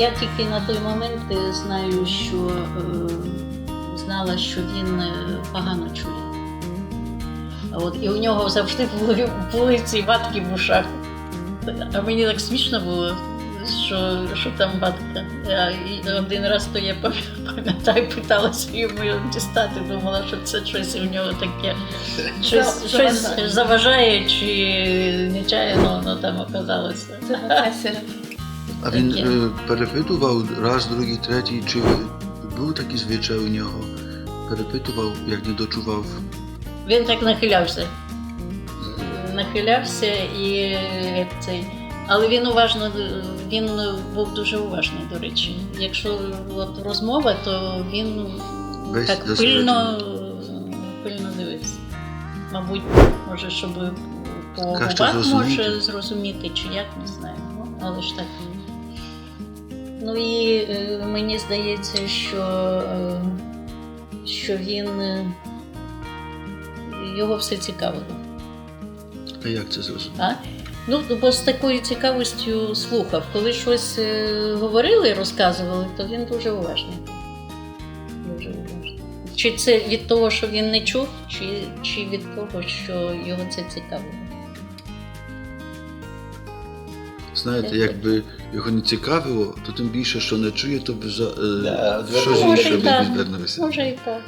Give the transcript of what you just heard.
Я, тільки на той момент е, знаю, що е, знала, що він е, погано чує. От, і у нього завжди були, були ці ватки в ушах. А мені так смішно було, що, що там. Я, один раз то я пам'ятаю, питалася йому дістати, думала, що це щось у нього таке. Щось, щось заважає чи нечаянно воно там оказалося. А він Таке. е, перепитував раз, другий, третій, чи був такий звичай у нього? Перепитував, як не дочував. Він так нахилявся. Нахилявся і цей. Але він уважно, він був дуже уважний, до речі. Якщо от розмова, то він Весь так пильно, пильно дивився. Мабуть, може, щоб по губах може зрозуміти, чи як, не знаю. Ну, але ж так. Ну і е, мені здається, що, е, що він е, його все цікавило. А як це зрозуміти? А? Ну, бо з такою цікавістю слухав. Коли щось е, говорили, розказували, то він дуже уважний. Дуже уважний. Чи це від того, що він не чув, чи, чи від того, що його це цікавило? Знаєте, якби його не цікавило, то тим більше, що не чує, то б за, е, Да, щось може, інше і так. б відвернувся. Може і так.